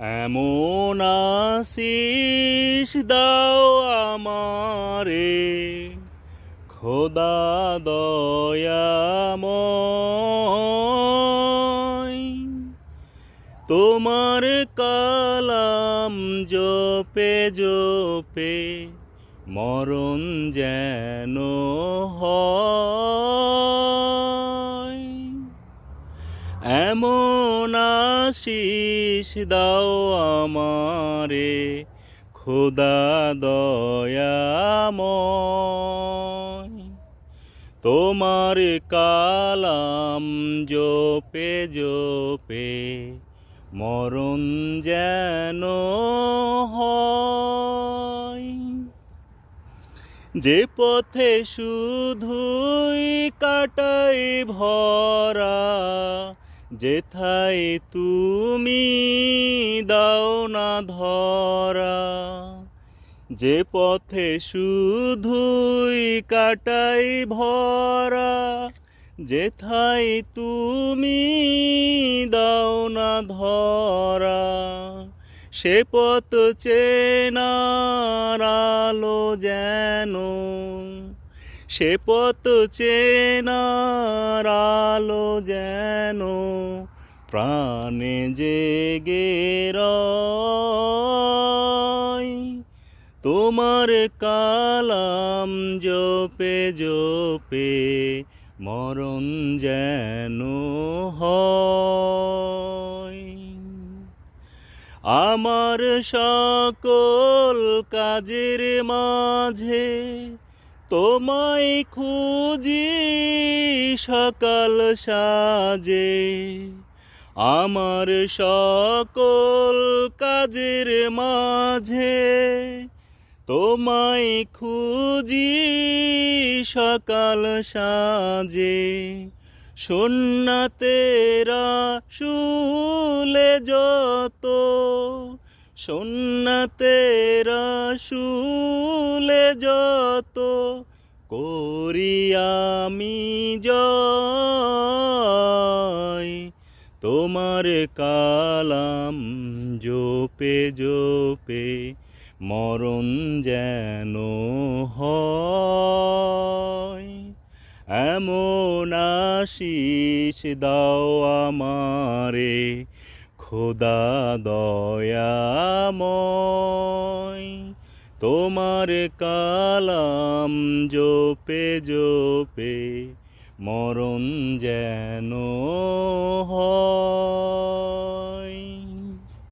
এমন আশিস দাও আমারে। খোদা দয়াময় তোমার কালাম জপে জপে মরণ যেন হয়। এমন আশিস দাও আমারে, খোদা দয়াময়। তোমার কালাম জপে জপে, মরণ যেন যে পথে শুধুই কাটাই ভরা যেথায় তুমি দাও না ধরা, যে পথে শুধুই কাটাই ভরা, যেথায় তুমি দাও না ধরা, সে পথ চেনার আলো যেন সে পথ চেনার আলো যেন প্রাণে জেগে তোমার কালাম জপে জপে মরণ যেন আমার সকল কাজের মাঝে তোমায় খুঁজি সকাল সাজে। আমার সকল কাজের মাঝে তোমায় খুঁজি সকাল সাজে। সুন্নাতেরা শুলে যত সুন্নাতেরা শুলে যত করি আমি জয়, তোমার কালাম জোপে জোপে মরণ যেন হয়। এমন আশিস দাও আমারে খোদা দয়াময় তোমার কালাম জোপে জোপে মরণ যেন হয়।